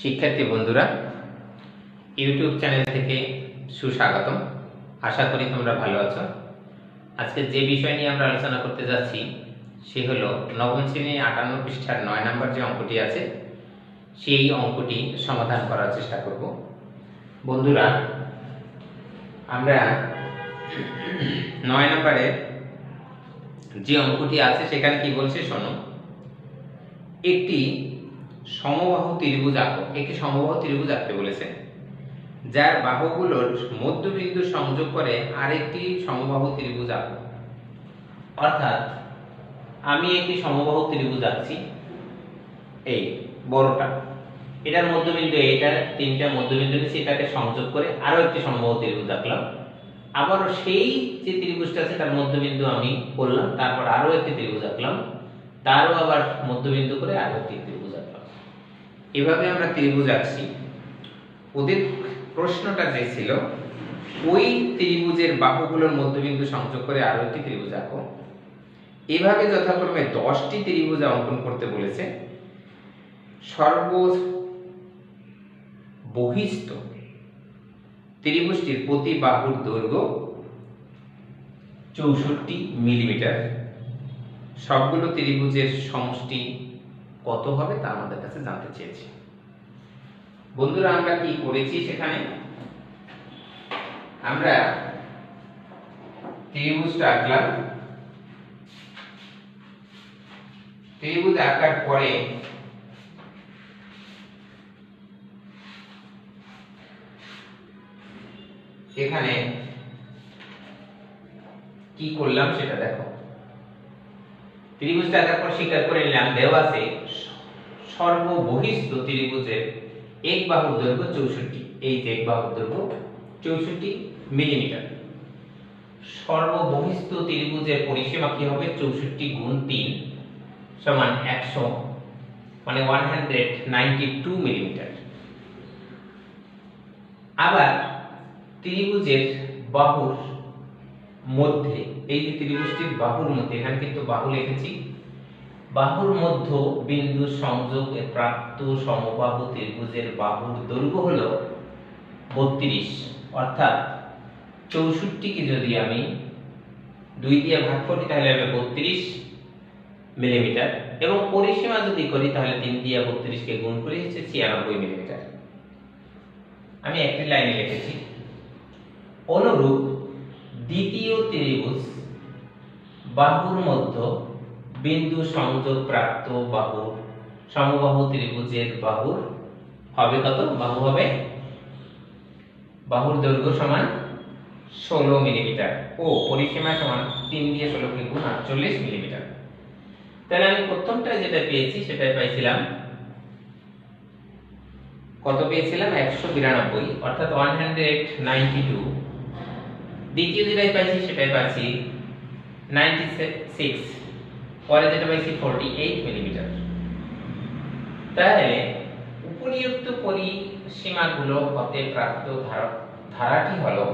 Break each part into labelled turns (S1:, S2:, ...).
S1: শিক্ষার্থী বন্ধুরা, YouTube channel থেকে সুস্বাগতম। আশা করি তোমরা ভালো আছো। আজকে যে বিষয় নিয়ে আমরা আলোচনা করতে যাচ্ছি, সে হলো নবম শ্রেণির আটান্ন পৃষ্ঠার নয় নম্বর যে অঙ্কটি আছে, সেই অঙ্কটি সমাধান করার চেষ্টা করব। বন্ধুরা, আমরা নয় নম্বরে যে অঙ্কটি আছে, সেখানে কি বলছে শোনো, একটি সমবাহু ত্রিভুজ আঁকো একটি সমবাহু ত্রিভুজ আঁকতে বলেছেন, যার বাহুগুলোর মধ্যবিন্দু সংযোগ করে আরেকটি সমবাহু ত্রিভুজ আঁকো অর্থাৎ, আমি একটি সমবাহু ত্রিভুজ আঁকছি, এই বড়টা। এটার মধ্যবিন্দু এইটা, তিনটা মধ্যবিন্দু নিয়েছি এটাকে সংযোগ করে আরও একটি সমবাহু ত্রিভুজ আঁকলাম। আবারও সেই যে ত্রিভুজটা আছে, তার মধ্যবিন্দু আমি করলাম, তারপর আরও একটি ত্রিভুজ আঁকলাম, তারও আবার মধ্যবিন্দু করে আরও একটি ত্রিভুজ আঁকলাম। এভাবে আমরা ত্রিভুজ আঁকছি। ওদের প্রশ্নটা যে ছিল, ওই ত্রিভুজের বাহুগুলোর মধ্যবিন্দু সংযোগ করে আরও একটি ত্রিভুজ আঁকো। এভাবে যথাক্রমে দশটি ত্রিভুজ অঙ্কন করতে বলেছে। সর্ব বহিস্থ ত্রিভুজটির প্রতি বাহুর দৈর্ঘ্য চৌষট্টি মিলিমিটার। সবগুলো ত্রিভুজের সমষ্টি কত হবে তা আমাদের কাছে জানতে চেয়েছি। বন্ধুরা, আমরা কি করেছি সেখানে? আমরা ত্রিভুজটা আঁকলাম। ত্রিভুজ আঁকার পরে এখানে কি করলাম সেটা দেখো। ত্রিভুজটা আঁকার পর স্বীকার করে নিলাম, দেওয়া আছে সর্ববহিস্থ ত্রিভুজের এক বাহুর দৈর্ঘ্য চৌষট্টি, এই যে এক বাহুর দৈর্ঘ্য চৌষট্টি মিলিমিটার। সর্ববহিস্থ ত্রিভুজের পরিসীমা কি হবে? চৌষট্টি গুণ তিন সমান একশো মানে one hundred ninety two millimetre. আবার ত্রিভুজের বাহুর মধ্যে, এই যে ত্রিভুজটির বাহুর মধ্যে, এখানে কিন্তু বাহু লিখেছি বাহুর মধ্য বিন্দু সংযোগে প্রাপ্ত সমবাহু ত্রিভুজের বাহুর দৈর্ঘ্য হল বত্রিশ। অর্থাৎ চৌষট্টিকে যদি আমি দুই দিয়ে ভাগ করি, তাহলে হবে বত্রিশ মিলিমিটার। এবং পরিসীমা যদি করি, তাহলে তিন দিয়ে বত্রিশকে গুণ করে, হচ্ছে ছিয়ানব্বই মিলিমিটার। আমি একটি লাইনে লিখেছি। অনুরূপ দ্বিতীয় ত্রিভুজ বাহুর মধ্য বিন্দু সংযোগ প্রাপ্ত বাহুর সমবাহু ত্রিভুজের বাহুর হবে কত? বাহু হবে বাহুর দৈর্ঘ্য সমান ষোলো মিলিমিটার ও পরিসীমা সমান তিন দিয়ে ষোলো কে গুণ আটচল্লিশ মিলিমিটার। তাহলে আমি প্রথমটা যেটা পেয়েছি সেটাই পাইছিলাম কত পেয়েছিলাম? একশো বিরানব্বই, অর্থাৎ ওয়ান হান্ড্রেড নাইনটি টু দ্বিতীয় যেটাই পাইছি সেটাই পাচ্ছি নাইনটি সিক্স পরে যেটা পাইছি ফোরটি এইট মিলিমিটার তাহলে উপরিউক্ত পরিসীমাগুলো হতে প্রাপ্ত ধারাটি হলো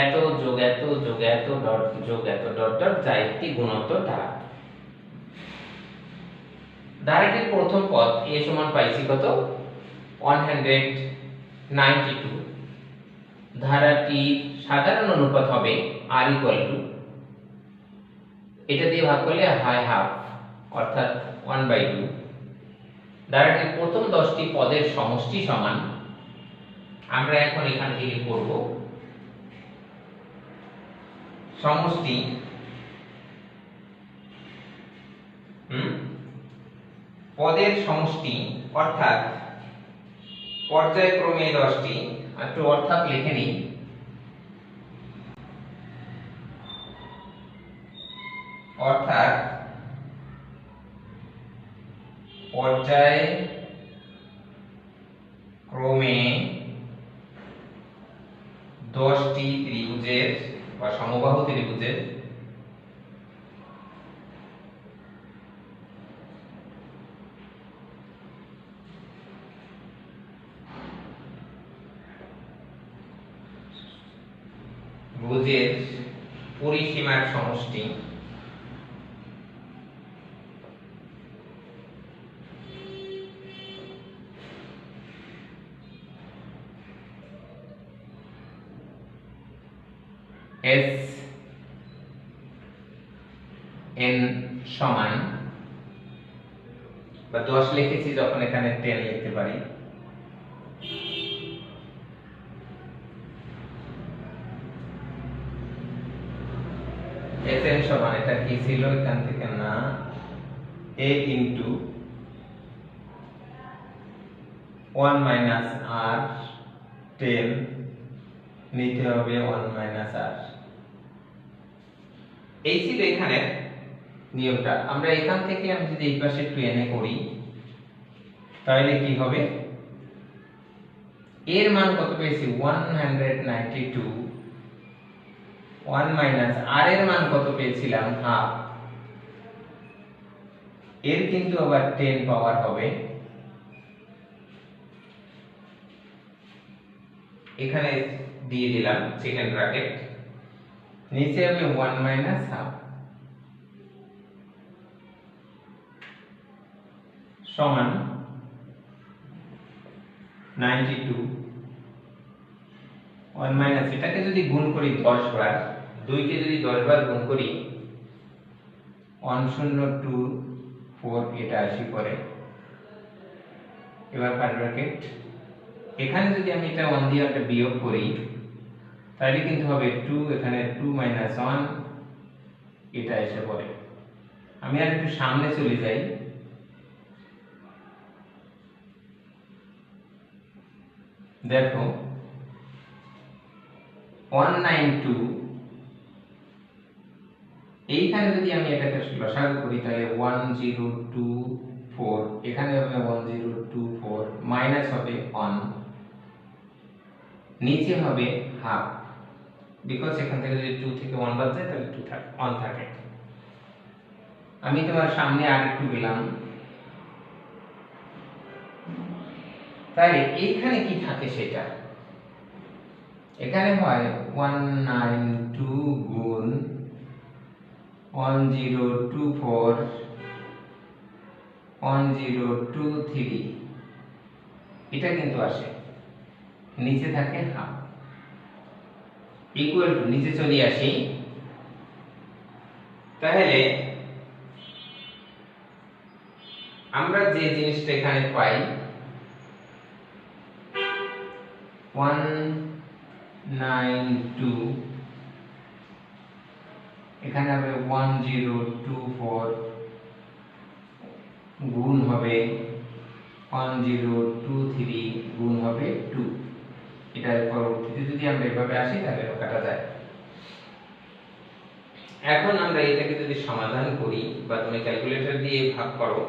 S1: এত যোগ এত যোগ এত ডট যোগ এত ডট ডট যা একটি গুণোত্তর ধারা। ধারাটির প্রথম পদ এ সমান পাইছি কত? ওয়ান হান্ড্রেড নাইনটি টু ধারাটির সাধারণ অনুপাত হবে আর ইকুয়াল টু এটা দিয়ে ভাগ করলে হয় হাফ অর্থাৎ ওয়ান বাই টু ধারাটির প্রথম দশটি পদের সমষ্টি সমান, আমরা এখন এখান থেকে করব। সমষ্টি, হুম? পদের সমষ্টি, অর্থাৎ পর্যায়ক্রমে দশটি, একটু অর্থাৎ লিখে নিই। অর্থাৎ পর্যায় ক্রমে দশটি ত্রিভুজের বা সমবাহু ত্রিভুজের ভুজের পরিসীমার সমষ্টি এস এন সমান বা দশ লিখেছি যখন এখানে টেন লিখতে পারি। এস সমান, এটা কি ছিল এখান থেকে? না। A into one minus r ten নিতে হবে ওয়ান মাইনাস আর এই ছিল এখানে নিয়মটা। আমরা এখান থেকে আমি যদি এই পাশে একটু এনে করি, তাহলে কি হবে? এর মান কত পেয়েছি? One hundred ninety two one minus r এর মান কত পেয়েছিলাম? হাফ এর কিন্তু আবার টেন পাওয়ার হবে। এখানে দিয়ে দিলাম সেকেন্ড ব্র্যাকেট নিচে হবে ওয়ান মাইনাস হাফ সমান নাইনটি টু ওয়ান মাইনাস এটাকে যদি গুণ করি দশ বার, দুইকে যদি দশ বার গুণ করি ওয়ান শূন্য টু ফোর এটা আসি পরে। এবার কাট ব্র্যাকেট এখানে যদি আমি এটা ওয়ান দিয়ে একটা বিয়োগ করি তাহলে কিন্তু হবে টু এখানে টু মাইনাস ওয়ান এটা এসে পড়ে। আমি আর একটু সামনে চলে যাই। দেখো ওয়ান নাইন টু এইখানে যদি আমি এটাকে লসাগু করি, তাহলে ওয়ান জিরো টু ফোর এখানে হবে one zero two four minus হবে ওয়ান নিচে হবে হাফ বিকজ এখান থেকে যদি টু থেকে ওয়ান বাদ যায়, তাহলে টু থাকে ওয়ান থাকে। আমি তোমার সামনে আর একটু গেলাম। তাহলে এইখানে কি থাকে সেটা? এখানে হয় ওয়ান নাইন টু গুণ one zero two four one zero two three এটা কিন্তু আসে। নিচে থাকে হাফ ইকুয়াল টু নিচে চলে আসি। তাহলে আমরা যে জিনিসটা এখানে পাই ওয়ান নাইন টু এখানে হবে ওয়ান জিরো টু ফোর গুণ হবে ওয়ান জিরো টু থ্রি গুণ হবে টু এটার পরবর্তীতে যদি আমরা এভাবে আসি, তাহলে কাটা যায়। এখন আমরা এটাকে যদি সমাধান করি বা তুমি ক্যালকুলেটর দিয়ে ভাগ করো,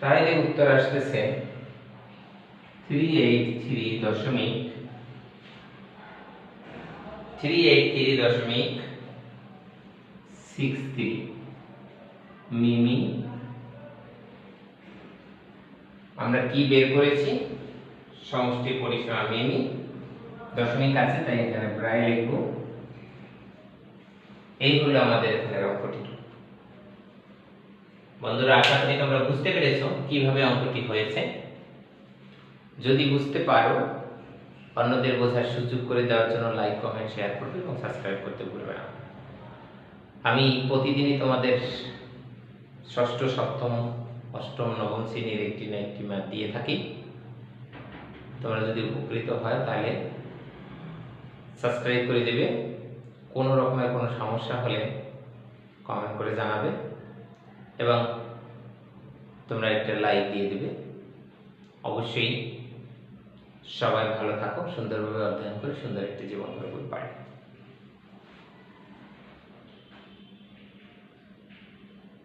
S1: তাহলে উত্তর আসতেছে থ্রি এইট থ্রি দশমিক থ্রি এইট থ্রি দশমিক সিক্স থ্রি মিমি। আমরা কি বের করেছি? সমষ্টি পরিসীমা মিমি দশমিক আছে, তাই এখানে প্রায় লিখব। এই হলো আমাদের এখানের অঙ্কটি। বন্ধুরা, আশা করি তোমরা বুঝতে পেরেছ কীভাবে অঙ্কটি হয়েছে। যদি বুঝতে পারো, অন্যদের বোঝার সুযোগ করে দেওয়ার জন্য লাইক কমেন্ট শেয়ার করবে এবং সাবস্ক্রাইব করতে ভুলবে না। আমি প্রতিদিনই তোমাদের ষষ্ঠ, সপ্তম, অষ্টম, নবম শ্রেণির একটি না একটি ম্যাথ দিয়ে থাকি। তোমরা যদি উপকৃত হয় তাহলে সাবস্ক্রাইব করে দেবে। কোনো রকমের কোনো সমস্যা হলে কমেন্ট করে জানাবে। এবং তোমরা একটা লাইক দিয়ে দেবে। অবশ্যই সবাই ভালো থাকো, সুন্দরভাবে অধ্যয়ন করে সুন্দর একটি জীবন গড়ে পারে